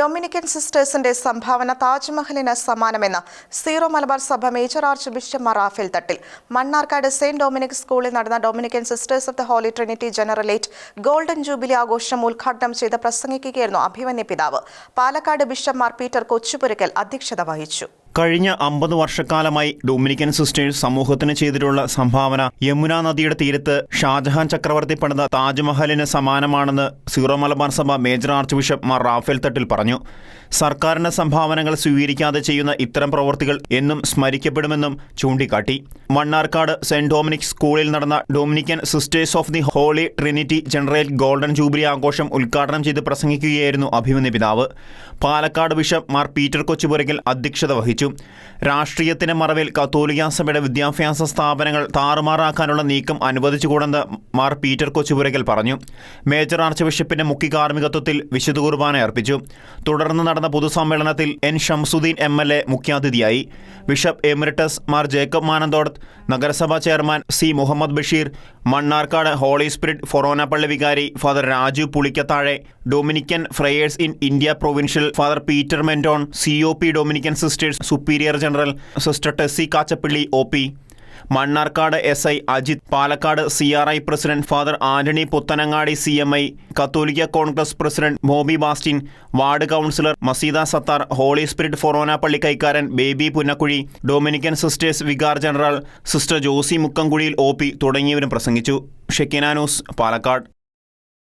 Dominican സിസ്റ്റേഴ്സിന്റെ സംഭാവന താജ്മഹലിന് സമാനമെന്ന് zero Malabar സഭ major archbishop മറാഫേൽ Raphael Thattil. Mannarkkad Saint Dominic സ്കൂളിൽ നടന്ന Dominican Sisters of the Holy Trinity Generalate golden jubilee ആഘോഷം ഉദ്ഘാടനം ചെയ്ത് പ്രസംഗിക്കുകയായിരുന്നു അഭിമന്യ പിതാവ്. പാലക്കാട് ബിഷപ്പ് മാർ പീറ്റർ കൊച്ചുപുരക്കൽ അധ്യക്ഷത വഹിച്ചു. കഴിഞ്ഞ അമ്പത് വർഷക്കാലമായി ഡൊമിനിക്കൻ സിസ്റ്റേഴ്സ് സമൂഹത്തിന് ചെയ്തിട്ടുള്ള സംഭാവന യമുന നദിയുടെ തീരത്ത് ഷാജഹാൻ ചക്രവർത്തി പണിത താജ്മഹലിന് സമാനമാണെന്ന് സീറോ മലബാർ സഭ major archbishop Mar Raphael Thattil പറഞ്ഞു. സർക്കാരിന്റെ സംഭാവനകൾ സ്വീകരിക്കാതെ ചെയ്യുന്ന ഇത്തരം പ്രവൃത്തികൾ എന്നും സ്മരിക്കപ്പെടുമെന്നും ചൂണ്ടിക്കാട്ടി. മണ്ണാർക്കാട് സെന്റ് ഡൊമിനിക് സ്കൂളിൽ നടന്ന Dominican Sisters of the Holy Trinity general golden jubilee ആഘോഷം ഉദ്ഘാടനം ചെയ്ത് പ്രസംഗിക്കുകയായിരുന്നു അഭിമന്യ പിതാവ്. പാലക്കാട് ബിഷപ്പ് മാർ പീറ്റർ കൊച്ചുപുരയ്ക്കൽ അധ്യക്ഷത വഹിച്ചു. രാഷ്ട്രീയത്തിന്റെ മറവിൽ കത്തോലിക്ക സഭയുടെ വിദ്യാഭ്യാസ സ്ഥാപനങ്ങൾ താറുമാറാക്കാനുള്ള നീക്കം അനുവദിച്ചുകൂടെന്ന് മാർ പീറ്റർ കൊച്ചുപുരകൽ പറഞ്ഞു. മേജർ ആർച്ച് ബിഷപ്പിന്റെ മുഖ്യ കാർമ്മികത്വത്തിൽ വിശുദ്ധ കുർബാന അർപ്പിച്ചു. തുടർന്ന് നടന്ന പൊതുസമ്മേളനത്തിൽ N. Shamsuddin M. L. A മുഖ്യാതിഥിയായി. Bishop emeritus Mar Jacob Manathodath നഗരസഭാ chairman C. Muhammad Basheer Mannarkkad Holy Spirit forane പള്ളി വികാരി Father Raju Pulikkathazhe Dominican Friars in India provincial Father Peter Menton C. O. P. Dominican Sisters superior general Sister Tessy Kachappilly O P. Mannarkkad S I Ajith Palakkad C R I president Father Antony Puthanangadi C M I കത്തോലിക്ക Congress president Bobby Bastin ward councillor Maseeda Sathar Holy Spirit forane പള്ളി കൈക്കാരൻ Baby Punnakkuzhi Dominican Sisters vicar general Sister Josy Mukkamkuzhiyil O P തുടങ്ങിയവരും പ്രസംഗിച്ചു. Shekinah news Palakkad.